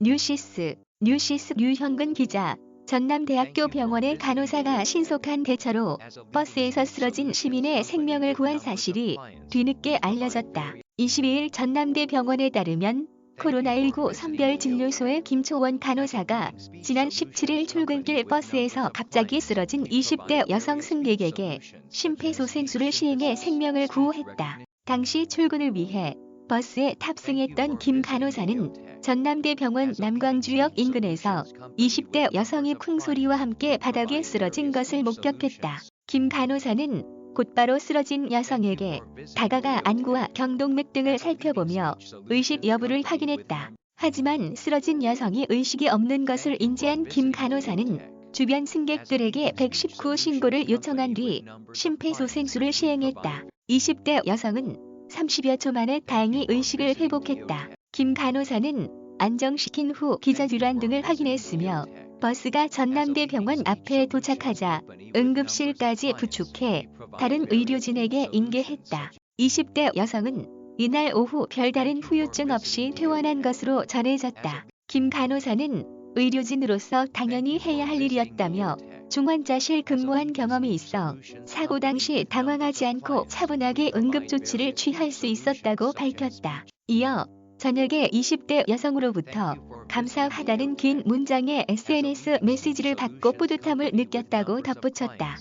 뉴시스, 뉴시스 류형근 기자, 전남대학교 병원의 간호사가 신속한 대처로 버스에서 쓰러진 시민의 생명을 구한 사실이 뒤늦게 알려졌다. 22일 전남대 병원에 따르면 코로나19 선별진료소의 김초원 간호사가 지난 17일 출근길 버스에서 갑자기 쓰러진 20대 여성 승객에게 심폐소생술을 시행해 생명을 구호했다. 당시 출근을 위해 버스에 탑승했던 김 간호사는 전남대 병원 남광주역 인근에서 20대 여성이 쿵소리와 함께 바닥에 쓰러진 것을 목격했다. 김 간호사는 곧바로 쓰러진 여성에게 다가가 안구와 경동맥 등을 살펴보며 의식 여부를 확인했다. 하지만 쓰러진 여성이 의식이 없는 것을 인지한 김 간호사는 주변 승객들에게 119 신고를 요청한 뒤 심폐소생술을 시행했다. 20대 여성은 30여 초 만에 다행히 의식을 회복했다. 김 간호사는 안정시킨 후 기저질환 등을 확인했으며 버스가 전남대 병원 앞에 도착하자 응급실까지 부축해 다른 의료진에게 인계했다. 20대 여성은 이날 오후 별다른 후유증 없이 퇴원한 것으로 전해졌다. 김 간호사는 의료진으로서 당연히 해야 할 일이었다며 중환자실 근무한 경험이 있어 사고 당시 당황하지 않고 차분하게 응급조치를 취할 수 있었다고 밝혔다. 이어 저녁에 20대 여성으로부터 감사하다는 긴 문장의 SNS 메시지를 받고 뿌듯함을 느꼈다고 덧붙였다.